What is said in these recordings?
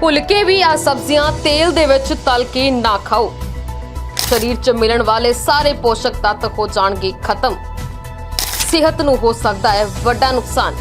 ਭੁੱਲ ਕੇ ਵੀ ਆ ਸਬਜ਼ੀਆਂ ਤੇਲ ਦੇ ਵਿੱਚ ਤਲ ਕੇ ਨਾ ਖਾਓ। ਸਰੀਰ 'ਚ ਮਿਲਣ ਵਾਲੇ ਸਾਰੇ ਪੋਸ਼ਕ ਤੱਤ ਹੋ ਜਾਣਗੇ ਖਤਮ। ਸਿਹਤ ਨੂੰ ਹੋ ਸਕਦਾ ਹੈ ਵੱਡਾ ਨੁਕਸਾਨ।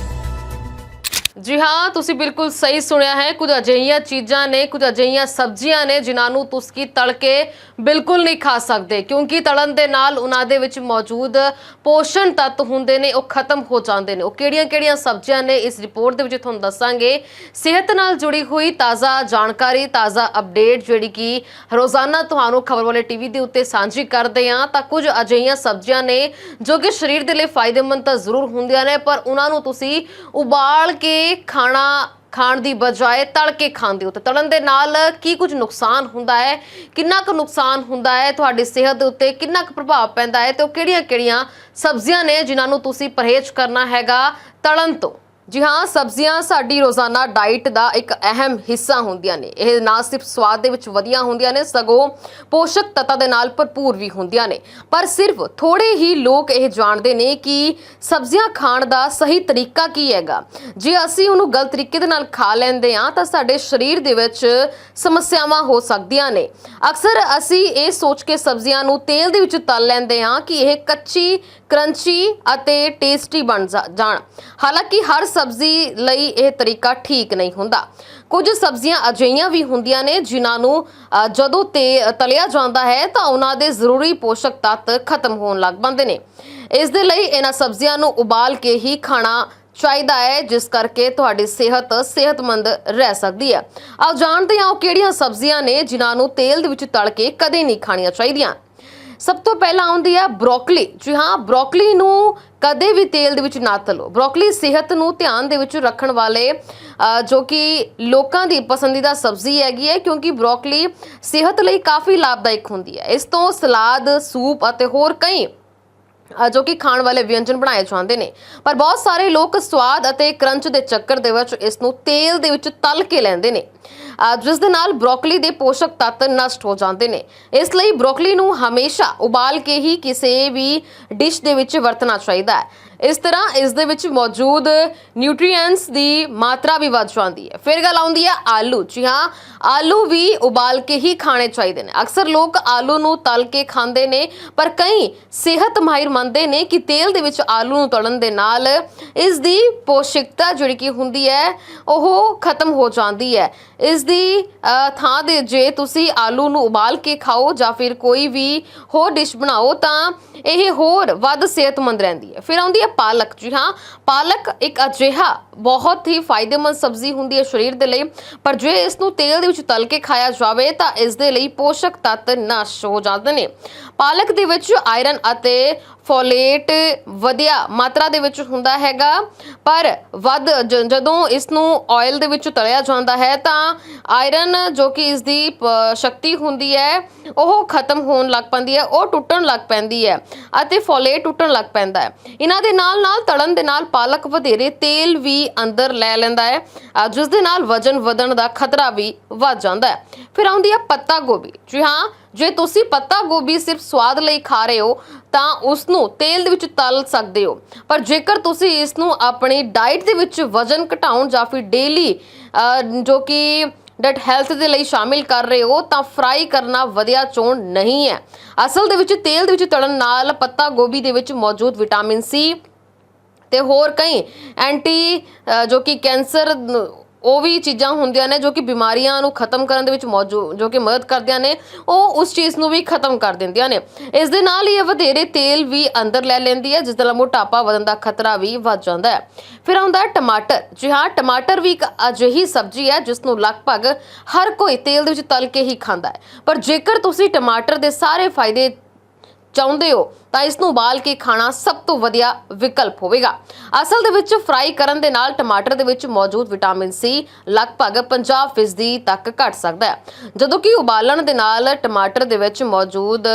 ਜੀ ਹਾਂ, ਤੁਸੀਂ ਬਿਲਕੁਲ ਸਹੀ ਸੁਣਿਆ ਹੈ। ਕੁਝ ਅਜਿਹੀਆਂ ਚੀਜ਼ਾਂ ਨੇ, ਕੁਝ ਅਜਿਹੀਆਂ ਸਬਜ਼ੀਆਂ ਨੇ, ਜਿਨ੍ਹਾਂ ਨੂੰ ਤੁਸੀਂ ਤਲ ਕੇ ਬਿਲਕੁਲ ਨਹੀਂ ਖਾ ਸਕਦੇ। ਕਿਉਂਕਿ ਤਲਣ ਦੇ ਨਾਲ ਉਹਨਾਂ ਦੇ ਵਿੱਚ ਮੌਜੂਦ ਪੋਸ਼ਣ ਤੱਤ ਹੁੰਦੇ ਨੇ, ਉਹ ਖਤਮ ਹੋ ਜਾਂਦੇ ਨੇ। ਉਹ ਕਿਹੜੀਆਂ-ਕਿਹੜੀਆਂ ਸਬਜ਼ੀਆਂ ਨੇ, ਇਸ ਰਿਪੋਰਟ ਦੇ ਵਿੱਚ ਤੁਹਾਨੂੰ ਦੱਸਾਂਗੇ। ਸਿਹਤ ਨਾਲ ਜੁੜੀ ਹੋਈ ਤਾਜ਼ਾ ਜਾਣਕਾਰੀ, ਤਾਜ਼ਾ ਅਪਡੇਟ, ਜਿਹੜੀ ਕਿ ਰੋਜ਼ਾਨਾ ਤੁਹਾਨੂੰ ਖਬਰ ਵਾਲੇ ਟੀਵੀ ਦੇ ਉੱਤੇ ਸਾਂਝੀ ਕਰਦੇ ਹਾਂ। ਤਾਂ ਕੁਝ ਅਜਿਹੀਆਂ ਸਬਜ਼ੀਆਂ ਨੇ, ਜੋ ਕਿ ਸਰੀਰ ਦੇ ਲਈ ਫਾਇਦੇਮੰਦ ਤਾਂ ਜ਼ਰੂਰ ਹੁੰਦੀਆਂ ਨੇ, ਪਰ ਉਹਨਾਂ ਨੂੰ ਤੁਸੀਂ ਉਬਾਲ ਕੇ ਖਾਣਾ ਖਾਣ ਦੀ ਬਜਾਏ ਤਲ ਕੇ ਖਾਂਦੇ ਹੋ ਤੇ ਤਲਣ ਦੇ ਨਾਲ ਕੀ ਕੁਝ ਨੁਕਸਾਨ ਹੁੰਦਾ ਹੈ? ਕਿੰਨਾ ਕੁ ਨੁਕਸਾਨ ਹੁੰਦਾ ਹੈ? ਤੁਹਾਡੀ ਸਿਹਤ ਦੇ ਉੱਤੇ ਕਿੰਨਾ ਕੁ ਪ੍ਰਭਾਵ ਪੈਂਦਾ ਹੈ? ਤੇ ਉਹ ਕਿਹੜੀਆਂ-ਕਿਹੜੀਆਂ ਸਬਜ਼ੀਆਂ ਨੇ ਜਿਨ੍ਹਾਂ ਨੂੰ ਤੁਸੀਂ ਪਰਹੇਜ਼ ਕਰਨਾ ਹੈਗਾ ਤਲਣ ਤੋਂ? ਜੀ ਹਾਂ, ਸਬਜ਼ੀਆਂ ਸਾਡੀ ਰੋਜ਼ਾਨਾ ਡਾਈਟ ਦਾ ਇੱਕ ਅਹਿਮ ਹਿੱਸਾ ਹੁੰਦੀਆਂ ਨੇ। ਇਹ ਨਾ ਸਿਰਫ ਸਵਾਦ ਦੇ ਵਿੱਚ ਵਧੀਆ ਹੁੰਦੀਆਂ ਨੇ, ਸਗੋਂ ਪੋਸ਼ਕ ਤੱਤਾਂ ਦੇ ਨਾਲ ਭਰਪੂਰ ਵੀ ਹੁੰਦੀਆਂ ਨੇ। ਪਰ ਸਿਰਫ ਥੋੜੇ ਹੀ ਲੋਕ ਇਹ ਜਾਣਦੇ ਨੇ ਕਿ ਸਬਜ਼ੀਆਂ ਖਾਣ ਦਾ ਸਹੀ ਤਰੀਕਾ ਕੀ ਹੈਗਾ। ਜੇ ਅਸੀਂ ਉਹਨੂੰ ਗਲਤ ਤਰੀਕੇ ਦੇ ਨਾਲ ਖਾ ਲੈਂਦੇ ਹਾਂ, ਤਾਂ ਸਾਡੇ ਸਰੀਰ ਦੇ ਵਿੱਚ ਸਮੱਸਿਆਵਾਂ ਹੋ ਸਕਦੀਆਂ ਨੇ। ਅਕਸਰ ਅਸੀਂ ਇਹ ਸੋਚ ਕੇ ਸਬਜ਼ੀਆਂ ਨੂੰ ਤੇਲ ਦੇ ਵਿੱਚ ਤਲ ਲੈਂਦੇ ਹਾਂ ਕਿ ਇਹ ਕੱਚੀ ਕਰੰਚੀ ਅਤੇ ਟੇਸਟੀ ਬਣ ਜਾ- ਜਾਣ। ਹਾਲਾਂਕਿ ਹਰ ਸਬਜ਼ੀ ਲਈ ਇਹ ਤਰੀਕਾ ਠੀਕ ਨਹੀਂ ਹੁੰਦਾ। ਕੁਝ ਸਬਜ਼ੀਆਂ ਅਜਿਹੀਆਂ ਵੀ ਹੁੰਦੀਆਂ ਨੇ ਜਿਨ੍ਹਾਂ ਨੂੰ ਜਦੋਂ ਤੇ ਤਲਿਆ ਜਾਂਦਾ ਹੈ ਤਾਂ ਉਹਨਾਂ ਦੇ ਜ਼ਰੂਰੀ ਪੋਸ਼ਕ ਤੱਤ ਖਤਮ ਹੋਣ ਲੱਗ ਪੈਂਦੇ ਨੇ। ਇਸ ਦੇ ਲਈ ਇਹਨਾਂ ਸਬਜ਼ੀਆਂ ਨੂੰ ਉਬਾਲ ਕੇ ਹੀ ਖਾਣਾ ਚਾਹੀਦਾ ਹੈ, ਜਿਸ ਕਰਕੇ ਤੁਹਾਡੀ ਸਿਹਤ ਸਿਹਤਮੰਦ ਰਹਿ ਸਕਦੀ ਹੈ। ਆਓ ਜਾਣਦੇ ਹਾਂ ਉਹ ਕਿਹੜੀਆਂ ਸਬਜ਼ੀਆਂ ਨੇ ਜਿਨ੍ਹਾਂ ਨੂੰ ਤੇਲ ਦੇ ਵਿੱਚ ਤਲ ਕੇ ਕਦੇ ਨਹੀਂ ਖਾਣੀਆਂ ਚਾਹੀਦੀਆਂ। ਸਭ ਤੋਂ ਪਹਿਲਾਂ ਆਉਂਦੀ ਹੈ ਬ੍ਰੋਕਲੀ। ਜੀ ਹਾਂ, ਬ੍ਰੋਕਲੀ ਨੂੰ ਕਦੇ ਵੀ ਤੇਲ ਦੇ ਵਿੱਚ ਨਾ ਤਲੋ। ਬ੍ਰੋਕਲੀ ਸਿਹਤ ਨੂੰ ਧਿਆਨ ਦੇ ਵਿੱਚ ਰੱਖਣ ਵਾਲੇ ਜੋ ਕਿ ਲੋਕਾਂ ਦੀ ਪਸੰਦੀਦਾ ਸਬਜ਼ੀ ਹੈਗੀ ਹੈ, ਕਿਉਂਕਿ ਬ੍ਰੋਕਲੀ ਸਿਹਤ ਲਈ ਕਾਫੀ ਲਾਭਦਾਇਕ ਹੁੰਦੀ ਹੈ। ਇਸ ਤੋਂ ਸਲਾਦ, ਸੂਪ ਅਤੇ ਹੋਰ ਕਈ ਜੋ ਕਿ ਖਾਣ ਵਾਲੇ ਵਿਅੰਜਨ ਬਣਾਏ ਜਾਂਦੇ ਨੇ। ਪਰ ਬਹੁਤ ਸਾਰੇ ਲੋਕ ਸਵਾਦ ਅਤੇ ਕਰੰਚ ਦੇ ਚੱਕਰ ਦੇ ਵਿੱਚ ਇਸ ਨੂੰ ਤੇਲ ਦੇ ਵਿੱਚ ਤਲ ਕੇ ਲੈਂਦੇ ਨੇ। ਜਿਸ ਦੇ ਨਾਲ ਬ੍ਰੋਕਲੀ ਦੇ ਪੋਸ਼ਕ ਤੱਤ ਨਸ਼ਟ ਹੋ ਜਾਂਦੇ ਨੇ। ਇਸ ਲਈ ਬ੍ਰੋਕਲੀ ਨੂੰ ਹਮੇਸ਼ਾ ਉਬਾਲ ਕੇ ਹੀ ਕਿਸੇ ਵੀ ਡਿਸ਼ ਦੇ ਵਿੱਚ ਵਰਤਣਾ ਚਾਹੀਦਾ ਹੈ। ਇਸ ਤਰ੍ਹਾਂ ਇਸ ਦੇ ਵਿੱਚ ਮੌਜੂਦ ਨਿਊਟ੍ਰੀਐਂਟਸ ਦੀ ਮਾਤਰਾ ਵੀ ਵੱਧ ਜਾਂਦੀ ਹੈ। ਫਿਰ ਗੱਲ ਆਉਂਦੀ ਹੈ ਆਲੂ। ਜੀ ਹਾਂ, ਆਲੂ ਵੀ ਉਬਾਲ ਕੇ ਹੀ ਖਾਣੇ ਚਾਹੀਦੇ ਨੇ। ਅਕਸਰ ਲੋਕ ਆਲੂ ਨੂੰ ਤਲ ਕੇ ਖਾਂਦੇ ਨੇ, ਪਰ ਕਈ ਸਿਹਤ ਮਾਹਿਰ ਮੰਨਦੇ ਨੇ ਕਿ ਤੇਲ ਦੇ ਵਿੱਚ ਆਲੂ ਨੂੰ ਤਲਣ ਦੇ ਨਾਲ ਇਸ ਦੀ ਪੋਸ਼ਕਤਾ ਜਿਹੜੀ ਕਿ ਹੁੰਦੀ ਹੈ, ਉਹ ਖਤਮ ਹੋ ਜਾਂਦੀ ਹੈ। ਇਸ ਦੀ ਥਾਂ ਦੇ ਜੇ ਤੁਸੀਂ ਆਲੂ ਨੂੰ ਉਬਾਲ ਕੇ ਖਾਓ ਜਾਂ ਫਿਰ ਕੋਈ ਵੀ ਹੋਰ ਡਿਸ਼ ਬਣਾਓ ਤਾਂ ਇਹ ਹੋਰ ਵੱਧ ਸਿਹਤਮੰਦ ਰਹਿੰਦੀ ਹੈ। ਫਿਰ ਆਉਂਦੀ ਹੈ ਪਾਲਕ ਜੀ ਹਾਂ, ਪਾਲਕ ਇੱਕ ਅਜਿਹਾ ਬਹੁਤ ਹੀ ਫਾਇਦੇਮੰਦ ਸਬਜ਼ੀ ਹੁੰਦੀ ਹੈ ਸਰੀਰ ਦੇ ਲਈ। ਪਰ ਜੇ ਇਸ ਨੂੰ ਤੇਲ ਦੇ ਵਿੱਚ ਤਲ ਕੇ ਖਾਇਆ ਜਾਵੇ, ਤਾਂ ਇਸ ਦੇ ਲਈ ਪੋਸ਼ਕ ਤੱਤ ਨਸ਼ਟ ਹੋ ਜਾਂਦੇ ਨੇ। ਪਾਲਕ ਦੇ ਵਿੱਚ ਆਇਰਨ ਅਤੇ ਫੋਲੇਟ ਵਧੀਆ ਮਾਤਰਾ ਦੇ ਵਿੱਚ ਹੁੰਦਾ ਹੈਗਾ। ਪਰ ਵੱਧ ਜ- ਜਦੋਂ ਇਸ ਨੂੰ ਆਇਲ ਦੇ ਵਿੱਚ ਤਲਿਆ ਜਾਂਦਾ ਹੈ, ਤਾਂ ਆਇਰਨ ਜੋ ਕਿ ਇਸ ਦੀ ਪ- ਸ਼ਕਤੀ ਹੁੰਦੀ ਹੈ, ਉਹ ਖਤਮ ਹੋਣ ਲੱਗ ਪੈਂਦੀ ਹੈ, ਉਹ ਟੁੱਟਣ ਲੱਗ ਪੈਂਦੀ ਹੈ ਅਤੇ ਫੋਲੇਟ ਟੁੱਟਣ ਲੱਗ ਪੈਂਦਾ ਹੈ। ਇਹਨਾਂ ਦੇ ਨਾਲ ਨਾਲ ਤਲਣ ਦੇ ਨਾਲ ਪਾਲਕ ਵਧੇਰੇ ਤੇਲ ਵੀ ਅੰਦਰ ਲੈ ਲੈਂਦਾ ਹੈ। ਅ, ਜਿਸ ਦੇ ਨਾਲ ਵਜਨ ਵਧਣ ਦਾ ਖਤਰਾ ਵੀ ਵੱਧ ਜਾਂਦਾ ਹੈ। ਫਿਰ ਆਉਂਦੀ ਹੈ ਪੱਤਾ ਗੋਭੀ। ਜੀ ਹਾਂ ਜੇ ਤੁਸੀਂ ਪੱਤਾ ਗੋਭੀ ਸਿਰਫ ਸਵਾਦ ਲਈ ਖਾ ਰਹੇ ਹੋ ਤਾਂ ਉਸ ਨੂੰ ਤੇਲ ਦੇ ਵਿੱਚ ਤਲ ਸਕਦੇ ਹੋ। ਪਰ ਜੇਕਰ ਤੁਸੀਂ ਇਸ ਨੂੰ ਆਪਣੀ ਡਾਈਟ ਦੇ ਵਿੱਚ ਵਜਨ ਘਟਾਉਣ ਜਾਂ ਫਿਰ ਡੇਲੀ ਜੋ ਕਿ ਡਟ ਹੈਲਥ ਦੇ ਲਈ ਸ਼ਾਮਿਲ ਕਰ ਰਹੇ ਹੋ ਤਾਂ ਫਰਾਈ ਕਰਨਾ ਵਧੀਆ ਚੋਣ ਨਹੀਂ ਹੈ। ਅਸਲ ਦੇ ਵਿੱਚ ਤੇਲ ਦੇ ਵਿੱਚ ਤਲਣ ਨਾਲ ਪੱਤਾ ਗੋਭੀ ਦੇ ਵਿੱਚ ਮੌਜੂਦ ਵਿਟਾਮਿਨ ਸੀ ਤੇ ਹੋਰ ਕਈ ਐਂਟੀ ਜੋ ਕਿ ਕੈਂਸਰ, ਉਹ ਵੀ ਚੀਜ਼ਾਂ ਹੁੰਦੀਆਂ ਨੇ ਜੋ ਕਿ ਬਿਮਾਰੀਆਂ ਨੂੰ ਖਤਮ ਕਰਨ ਦੇ ਵਿੱਚ ਮੌਜੂ, ਜੋ ਕਿ ਮਦਦ ਕਰਦੀਆਂ ਨੇ, ਉਹ ਉਸ ਚੀਜ਼ ਨੂੰ ਵੀ ਖਤਮ ਕਰ ਦਿੰਦੀਆਂ ਨੇ। ਇਸ ਦੇ ਨਾਲ ਹੀ ਇਹ ਵਧੇਰੇ ਤੇਲ ਵੀ ਅੰਦਰ ਲੈ ਲੈਂਦੀ ਹੈ, ਜਿਸ ਦੇ ਨਾਲ ਮੋਟਾਪਾ ਵਧਣ ਦਾ ਖਤਰਾ ਵੀ ਵੱਧ ਜਾਂਦਾ ਹੈ। ਫਿਰ ਆਉਂਦਾ ਹੈ ਟਮਾਟਰ। ਜੀ ਹਾਂ, ਟਮਾਟਰ ਵੀ ਇੱਕ ਅਜਿਹੀ ਸਬਜ਼ੀ ਹੈ, ਜਿਸ ਨੂੰ ਲਗਭਗ ਹਰ ਕੋਈ ਤੇਲ ਦੇ ਵਿੱਚ ਤਲ ਕੇ ਹੀ ਖਾਂਦਾ ਹੈ। ਪਰ ਜੇਕਰ ਤੁਸੀਂ ਟਮਾਟਰ ਦੇ ਸਾਰੇ ਫਾਇਦੇ ਚਾਹੁੰਦੇ ਹੋ ਤਾਂ ਇਸ ਨੂੰ ਉਬਾਲ ਕੇ ਖਾਣਾ ਸਭ ਤੋਂ ਵਧੀਆ ਵਿਕਲਪ ਹੋਵੇਗਾ। ਅਸਲ ਦੇ ਵਿੱਚ ਫਰਾਈ ਕਰਨ ਦੇ ਨਾਲ ਟਮਾਟਰ ਦੇ ਵਿੱਚ ਮੌਜੂਦ ਵਿਟਾਮਿਨ ਸੀ ਲਗਭਗ 50% ਤੱਕ ਘਟ ਸਕਦਾ ਹੈ। ਜਦੋਂ ਕਿ ਉਬਾਲਣ ਦੇ ਨਾਲ ਟਮਾਟਰ ਦੇ ਵਿੱਚ ਮੌਜੂਦ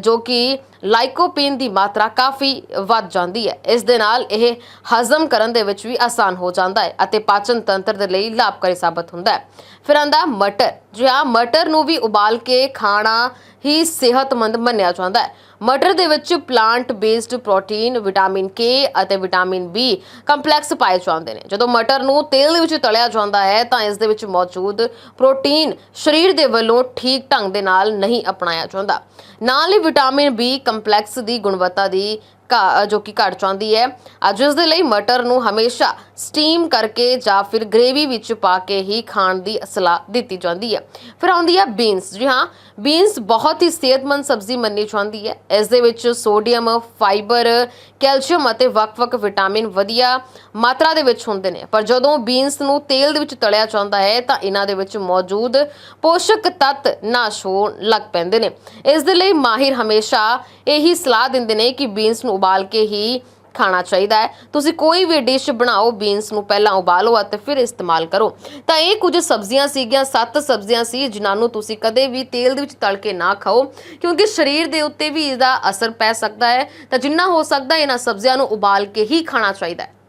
ਜੋ ਕਿ ਲਾਈਕੋਪੀਨ ਦੀ ਮਾਤਰਾ ਕਾਫੀ ਵੱਧ ਜਾਂਦੀ ਹੈ। ਇਸ ਦੇ ਨਾਲ ਇਹ ਹਜ਼ਮ ਕਰਨ ਦੇ ਵਿੱਚ ਵੀ ਆਸਾਨ ਹੋ ਜਾਂਦਾ ਹੈ ਅਤੇ ਪਾਚਨ ਤੰਤਰ ਦੇ ਲਈ ਲਾਭਕਾਰੀ ਸਾਬਤ ਹੁੰਦਾ ਹੈ। ਫਿਰ ਆਂਦਾ ਮਟਰ। ਜੀ ਹਾਂ, ਮਟਰ ਨੂੰ ਵੀ ਉਬਾਲ ਕੇ ਖਾਣਾ ਹੀ ਸਿਹਤਮੰਦ ਮੰਨਿਆ ਜਾਂਦਾ ਹੈ। ਮਟਰ ਦੇ ਵਿੱਚ ਵਿੱਚ plant based protein vitamin K ਅਤੇ ਵਿਟਾਮਿਨ ਬੀ ਕੰਪਲੈਕਸ ਪਾਏ ਜਾਂਦੇ ਨੇ। ਜਦੋਂ ਮਟਰ ਨੂੰ ਤੇਲ ਦੇ ਵਿੱਚ ਤਲਿਆ ਜਾਂਦਾ ਹੈ, ਤਾਂ ਇਸ ਦੇ ਵਿੱਚ ਮੌਜੂਦ ਪ੍ਰੋਟੀਨ ਸਰੀਰ ਦੇ ਵੱਲੋਂ ਠੀਕ ਢੰਗ ਦੇ ਨਾਲ ਨਹੀਂ ਅਪਣਾਇਆ ਜਾਂਦਾ। ਨਾਲ ਹੀ ਵਿਟਾਮਿਨ ਬੀ ਕੰਪਲੈਕਸ ਦੀ ਗੁਣਵੱਤਾ ਦੀ ਘਾ- ਜੋ ਕਿ ਘਟ ਜਾਂਦੀ ਹੈ, ਅੱਜ ਇਸ ਦੇ ਲਈ ਮਟਰ ਨੂੰ ਹਮੇਸ਼ਾ ਸਟੀਮ ਕਰਕੇ ਜਾਂ ਫਿਰ ਗ੍ਰੇਵੀ ਵਿੱਚ ਪਾ ਕੇ ਹੀ ਖਾਣ ਦੀ ਸਲਾਹ ਦਿੱਤੀ ਜਾਂਦੀ ਹੈ। ਫਿਰ ਆਉਂਦੀ ਹੈ ਬੀਨਸ ਜੀ ਹਾਂ ਬੀਨਸ ਬਹੁਤ ਹੀ ਸਿਹਤਮੰਦ ਸਬਜ਼ੀ ਮੰਨੀ ਜਾਂਦੀ ਹੈ। ਇਸ ਦੇ ਵਿੱਚ ਸੋਡੀਅਮ, ਫਾਈਬਰ, ਕੈਲਸ਼ੀਅਮ ਅਤੇ ਵੱਖ-ਵੱਖ ਵਿਟਾਮਿਨ ਵਧੀਆ ਮਾਤਰਾ ਦੇ ਵਿੱਚ ਹੁੰਦੇ ਨੇ। ਪਰ ਜਦੋਂ ਬੀਨਸ ਨੂੰ ਤੇਲ ਦੇ ਵਿੱਚ ਤਲਿਆ ਜਾਂਦਾ ਹੈ, ਤਾਂ ਇਹਨਾਂ ਦੇ ਵਿੱਚ ਮੌਜੂਦ ਪੋਸ਼ਕ ਤੱਤ ਨਾਸ਼ ਹੋਣ ਲੱਗ ਪੈਂਦੇ ਨੇ। ਇਸ ਦੇ ਲਈ ਮਾਹਿਰ ਹਮੇਸ਼ਾ ਇਹੀ ਸਲਾਹ ਦਿੰਦੇ ਨੇ ਕਿ ਬੀਨਸ ਨੂੰ ਉਬਾਲ ਕੇ ਹੀ ਖਾਣਾ ਚਾਹੀਦਾ ਹੈ। ਤੁਸੀਂ ਕੋਈ ਵੀ ਡਿਸ਼ ਬਣਾਓ ਬੀਨਸ ਨੂੰ ਪਹਿਲਾਂ ਉਬਾਲੋ ਅਤੇ ਫਿਰ ਇਸਤੇਮਾਲ ਕਰੋ। ਤਾਂ ਇਹ ਕੁਝ ਸਬਜ਼ੀਆਂ ਸੀਗੀਆਂ, ਸੱਤ ਸਬਜ਼ੀਆਂ ਸੀ, ਜਿਨ੍ਹਾਂ ਨੂੰ ਤੁਸੀਂ ਕਦੇ ਵੀ ਤੇਲ ਦੇ ਵਿੱਚ ਤਲ ਕੇ ਨਾ ਖਾਓ, ਕਿਉਂਕਿ ਸਰੀਰ ਦੇ ਉੱਤੇ ਵੀ ਇਹਦਾ ਅਸਰ ਪੈ ਸਕਦਾ ਹੈ। ਤਾਂ ਜਿੰਨਾ ਹੋ ਸਕਦਾ ਇਹਨਾਂ ਸਬਜ਼ੀਆਂ ਨੂੰ ਉਬਾਲ ਕੇ ਹੀ ਖਾਣਾ ਚਾਹੀਦਾ ਹੈ।